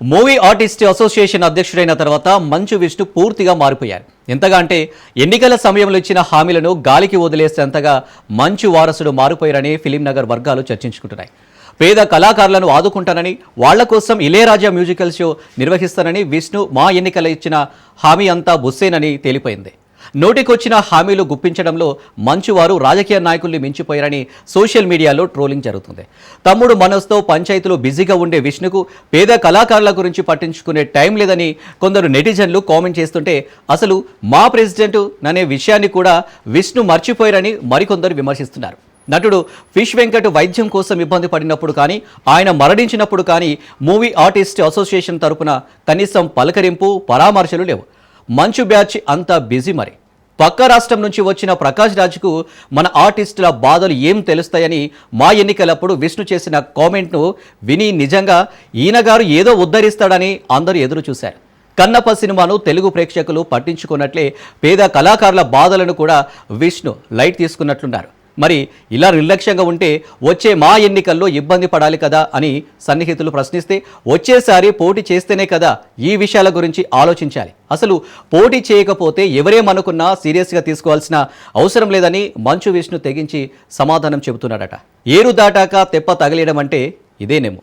Movie artist association అధ్యక్షుడైన తర్వాత మంచు విష్ణు పూర్తిగా మారిపోయారు. ఎంతగా అంటే ఎన్నికల సమయంలో ఇచ్చిన హామీలను గాలికి వదిలేసేంతగా మంచు వారసుడు మారిపోయారని ఫిలిం నగర్ వర్గాలు చర్చించుకుంటున్నాయి. పేద కళాకారులను ఆదుకుంటానని వాళ్ళ కోసం ఇళయరాజా మ్యూజికల్ షో నిర్వహిస్తానని విష్ణు మా ఎన్నికల ఇచ్చిన హామీ అంతా బుస్సేనని తేలిపోయింది. నోటికొచ్చిన హామీలు గుప్పించడంలో మంచువారు రాజకీయ నాయకుల్ని మించిపోయారని సోషల్ మీడియాలో ట్రోలింగ్ జరుగుతుంది. తమ్ముడు మనోజ్తో పంచాయతీలో బిజీగా ఉండే విష్ణుకు పేద కళాకారుల గురించి పట్టించుకునే టైం లేదని కొందరు నెటిజన్లు కామెంట్ చేస్తుంటే అసలు మా ప్రెసిడెంట్ అనే విషయాన్ని కూడా విష్ణు మర్చిపోయారని మరికొందరు విమర్శిస్తున్నారు. నటుడు ఫిష్ వెంకట్ వైద్యం కోసం ఇబ్బంది పడినప్పుడు కానీ ఆయన మరణించినప్పుడు కానీ మూవీ ఆర్టిస్ట్ అసోసియేషన్ తరపున కనీసం పలకరింపు పరామర్శలు లేవు. మంచు బ్యాచ్ అంతా బిజీ మరి. పక్క రాష్ట్రం నుంచి వచ్చిన ప్రకాష్ రాజ్కు మన ఆర్టిస్టుల బాధలు ఏం తెలుస్తాయని మా ఎన్నికలప్పుడు విష్ణు చేసిన కామెంట్ను విని నిజంగా ఈయనగారు ఏదో ఉద్ధరిస్తాడని అందరూ ఎదురు చూశారు. కన్నప్ప సినిమాను తెలుగు ప్రేక్షకులు పట్టించుకున్నట్లే పేద కళాకారుల బాధలను కూడా విష్ణు లైట్ తీసుకున్నట్లున్నారు. మరి ఇలా నిర్లక్ష్యంగా ఉంటే వచ్చే మా ఎన్నికల్లో ఇబ్బంది పడాలి కదా అని సన్నిహితులు ప్రశ్నిస్తే వచ్చేసారి పోటీ చేస్తేనే కదా ఈ విషయాల గురించి ఆలోచించాలి. అసలు పోటీ చేయకపోతే ఎవరేమనుకున్నా సీరియస్గా తీసుకోవాల్సిన అవసరం లేదని మంచు విష్ణు తెగించి సమాధానం చెబుతున్నాడట. ఏరు దాటాక తెప్ప తగలేయడం అంటే ఇదేనేమో.